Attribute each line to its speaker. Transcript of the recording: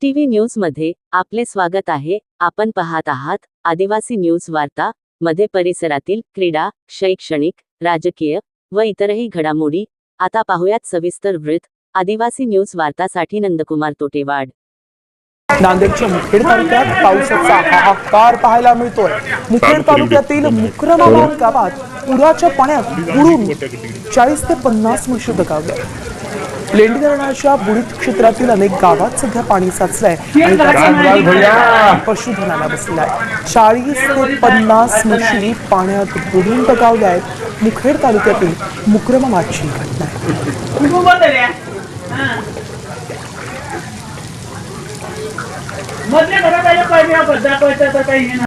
Speaker 1: TV न्यूजमध्ये आपले स्वागत आहे. आपण पाहत आहात आदिवासी न्यूज वार्ता मध्ये परिसरातील क्रीडा शैक्षणिक राजकीय व इतरही घडामोडी. आता पाहुयात सविस्तर वृत्त. आदिवासी न्यूज वार्तासाठी नंदकुमार तोटेवाड.
Speaker 2: नांदेडच्या मुखेड तालुक्यात पावसाचा हाहाकार पाहायला मिळतोय. मुखेड तालुक्यातील मुक्रमाबाद गावात पुराच्या पाण्यात बुडून चाळीस ते पन्नास वर्ष दगावले लेंडी धरणाच्या बुडीत क्षेत्रातील अनेक गावात सध्या पाणी साचलंय. आणि त्याचा पशुधनाला बसलाय. चाळीस ते पन्नास म्हशी पाण्यात बुडून दगावल्या आहेत. मुखेड तालुक्यातील मुक्रमाबादची घटना आहे.